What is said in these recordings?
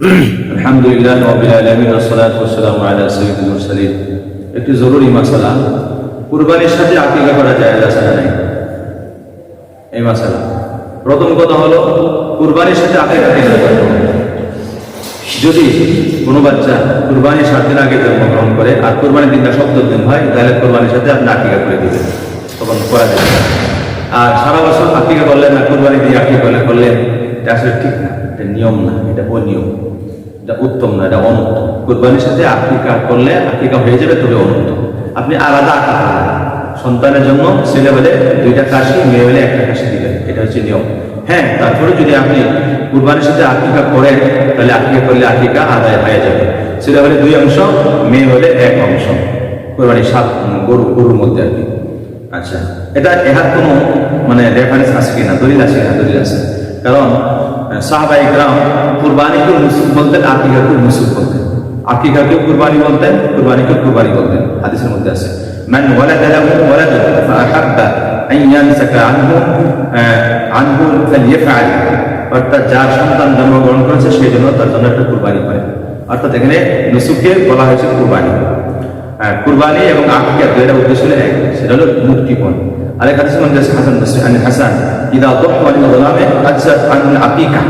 الحمد لله رب العالمين والصلاة والسلام على سيد المرسلين একটি জরুরি মাসালা কুরবানির সাথে আকিকা করা যায় আছে না নাই এই মাসালা প্রথম কথা হলো কুরবানির সাথে আকিকা কেন করতে হবে? যদি কোনো বাচ্চা কুরবানির সাত দিন আগে জন্মগ্রহণ করে আর কুরবানির দিনটা সপ্তম দিন হয় তাহলে কুরবানির সাথে আপনি আকিকা করে দিবেন তখন করা যাবে না। আর সারা বছর আকিকা করলেন না কুরবানি দিয়ে আকিকা করলে করলেন এটা আসলে ঠিক না, এটা নিয়ম না, এটা অনিয়ম এটা উত্তম না, এটা অনুত্তম কুরবানির সাথে আকিকা করলে আকিকা হয়ে যাবে, তবে অনুত্তম আপনি আলাদা করবেন। সন্তানের জন্য ছেলে হলে দুইটা কাশি মেয়ে হলে একটা কাশি দিবেন। এটা হচ্ছে নিয়ম। হ্যাঁ তারপরে যদি আপনি কুরবানির সাথে আকিকা করেন, তাহলে আকিকা করলে আকিকা আদায় হয়ে যাবে। ছেলে হলে দুই অংশ মেয়ে হলে এক অংশ। কুরবানির সাত গরু, গরুর মধ্যে আর কি। আচ্ছা এটা এহার কোনো মানে রেফারেন্স আছে কিনা? দলিল আছে কিনা? দলিল আছে। কারণ সাহাবাই গ্রাম কুরবানিকে বলতেন আকিকাকে মুসুক বলতেন। আকিকাকে কুরবানি বলতেন কুরবানিকে কুরবানি বলতেন। হাদিসের মধ্যে আছে, মান ওয়ালাদ লাহু ওয়ালাদ ফাহাব্বা আন ইয়ানসাকা আনহু আনহু ফালইফআল অর্থাৎ যার সন্তান জন্মগ্রহণ করেছে, সেই জন্য তার জন্য একটা কুরবানি করে। অর্থাৎ এখানে নুসুককে বলা হয়েছে কুরবানি। কুরবানি এবং আকিকা দুইটা উদ্দেশ্য এক, সেটা হলো মুক্তিপণ। আরেক হাদিসে মধ্যে আছে হাসান বসরি আন হাসান ইদা দহু আনিল গোলামে আজ্জাত আনিল আকিকা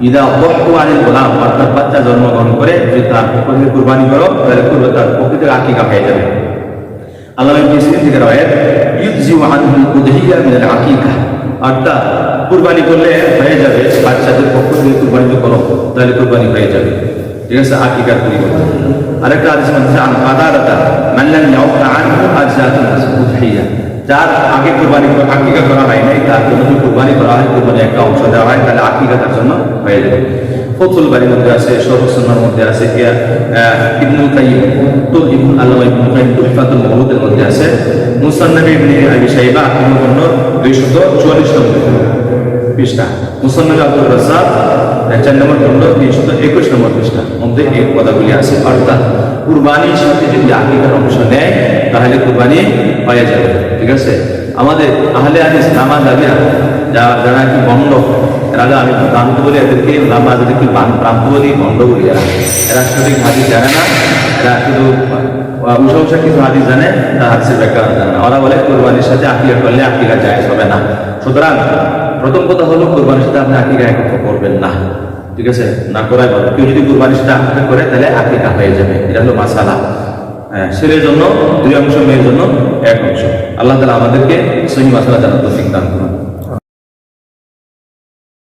ইদা দহু আনিল গোলাম অর্থাৎ বাচ্চা জন্মগ্রহণ করে যদি তার পক্ষ কুরবানি করো তাহলে করবে তার পক্ষ থেকে আকিকা হয়ে যাবে আল্লাহ সিরিন থেকে রয়েছে ইউজিউ আনহুল উদহিয়া মিনাল আকিকা অর্থাৎ কুরবানি করলে হয়ে যাবে বাচ্চাদের পক্ষ থেকে কুরবানি করো তাহলে কুরবানি হয়ে যাবে ঠিক আছে আকিকার পরিবর্তন আরেকটা আদেশ মধ্যে আন আদালতা মাল্লাম ইয়াউকা আনহু আজজাতুল উদহিয়া যার আগে কুরবানি করা আকিকা করা হয় নাই, তার জন্য যদি কুরবানি করা হয় কোরবানি একটা অংশ দেওয়া হয়, তাহলে আকিকা তার জন্য হয়ে যাবে। ফতুল বাড়ির মধ্যে আছে সরসন্নার মধ্যে আছে ইবনুল কাইয়িম তো ইবনুল আল্লামা ইবনুল কাইয়িম তুহফাতুল মওলুদের মধ্যে আছে। মুসান্নাফ ইবনে আবি শাইবা আত্মীয় 244 নম্বর পৃষ্ঠা। মুসান্নাফ আব্দুর রাজ্জাক চার নম্বর খণ্ড তিনশত একুশ নম্বর পৃষ্ঠা। মধ্যে এই কথাগুলি আছে। অর্থাৎ কুরবানির সাথে যদি আকিকার অংশ নেয় তাহলে কুরবানি হয়ে যাবে, ঠিক আছে? আমাদের আহলে হাদিস নামাজ আবিয়া যা যারা কি বন্ড এর আমি ভ্রান্ত বলি, এদেরকে নামাজ এদেরকে ভ্রান্ত বলি বন্ড বলি এরা এরা সঠিক হাদিস জানে না, এরা শুধু উষা কিছু হাদিস জানে, তার হাদিসের ব্যাখ্যা জানে না। ওরা বলে কোরবানির সাথে আকিকা করলে আকিকা জায়েজ হবে না। সুতরাং প্রথম কথা হলো কোরবানির সাথে আপনি আকিকা একত্র করবেন না, ঠিক আছে? না করাই ভালো। কেউ যদি কোরবানির সাথে আকিকা করে, তাহলে আকিকা হয়ে যাবে। এটা হলো মাসালা। ছেলের জন্য, দুই অংশ মেয়ের জন্য এক অংশ। আল্লাহ তালা আমাদেরকে সহি মাসালা জানার দান করুন।